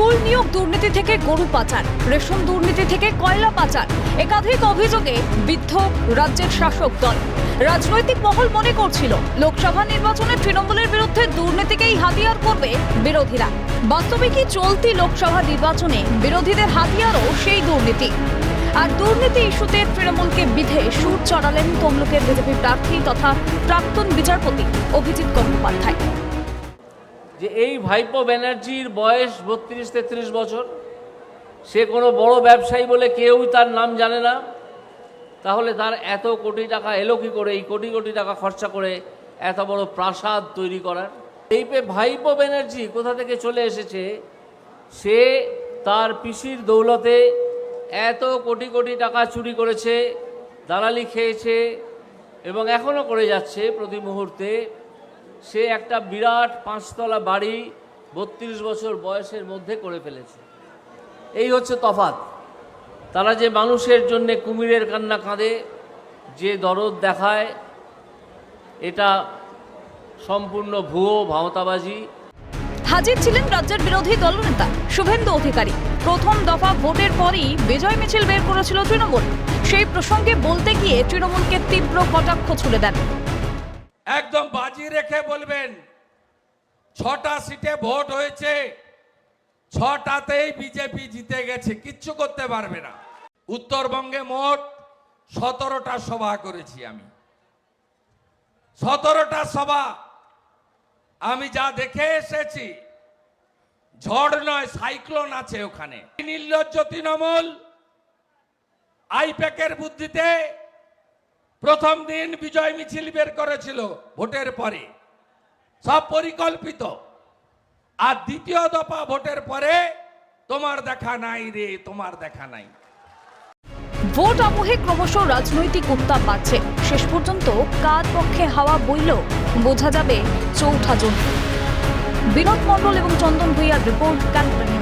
School নিয়োগ দুর্নীতি থেকে গরু পাচার রেশন দুর্নীতি থেকে কয়লা পাচার। একাধিক অভিযোগে বিদ্ধ রাজ্যের শাসক দল। রাজনৈতিক মহল মনে করছিল, লোকসভা নির্বাচনে তৃণমূলের বিরুদ্ধে দুর্নীতিকেই হাতিয়ার করবে বিরোধীরা। বাস্তবে কি চলতি লোকসভা নির্বাচনে বিরোধীদের হাতিয়ারও সেই দুর্নীতি। আর দুর্নীতি ইস্যুতে তৃণমূলকে বিধে সুর চড়ালেন তমলুকের বিজেপি প্রার্থী তথা প্রাক্তন বিচারপতি অভিজিৎ গঙ্গোপাধ্যায়। যে এই ভাইপো ব্যানার্জির বয়স বত্রিশ, তেত্রিশ বছর, সে কোনো বড় ব্যবসায়ী বলে কেউই তার নাম জানে না। তাহলে তার এত কোটি টাকা এলো কি করে? এই কোটি কোটি টাকা খরচা করে এত বড় প্রাসাদ তৈরি করার? এই পে ভাইপো ব্যানার্জি কোথা থেকে চলে এসেছে? সে তার পিসির দৌলতে এত কোটি কোটি টাকা চুরি করেছে, দালালি খেয়েছে এবং এখনও করে যাচ্ছে প্রতি মুহূর্তে। সে একটা বিরাট পাঁচতলা বাড়ি বত্রিশ বছর বয়সের মধ্যে করে ফেলেছে। এই হচ্ছে তফাৎ। তারা যে মানুষের জন্যে কুমিরের কান্না কাঁদে, যে দরদ দেখায়, এটা সম্পূর্ণ ভুয়ো ভাওতাবাজি। হাজির ছিলেন রাজ্যের বিরোধী দলনেতা শুভেন্দু অধিকারী। প্রথম দফা ভোটের পরই বিজয় মিছিল বের করেছিল তৃণমূল। সেই প্রসঙ্গে বলতে গিয়ে তৃণমূলকে তীব্র কটাক্ষ ছুড়ে দেন। একদম বাজি রেখে বলবেন, ছটা সিটে ভোট হয়েছে, ছটাতেই বিজেপি জিতে গেছে, কিচ্ছু করতে পারবে না। উত্তরবঙ্গে মোট সতেরোটা সভা করেছি আমি। সতেরোটা সভা, আমি যা দেখে এসেছি, ঝড় নয়, সাইক্লোন আছে ওখানে। নির্লজ্জ তৃণমূল, আইপ্যাকের বুদ্ধিতে প্রথম দিন বিজয় মিছিল বের করেছিল ভোটের পরে। সব পরিকল্পিত। আর দ্বিতীয় দফা ভোটের পরে তোমার দেখা নাই রে, তোমার দেখা নাই। ভোট আবহে ক্রমশ রাজনৈতিক উত্তাপ বাড়ছে। শেষ পর্যন্ত কার পক্ষে হাওয়া বইল, বোঝা যাবে চৌঠা জুন। বিনোদ মণ্ডল এবং চন্দন ভূঁইয়ার রিপোর্ট নিউজ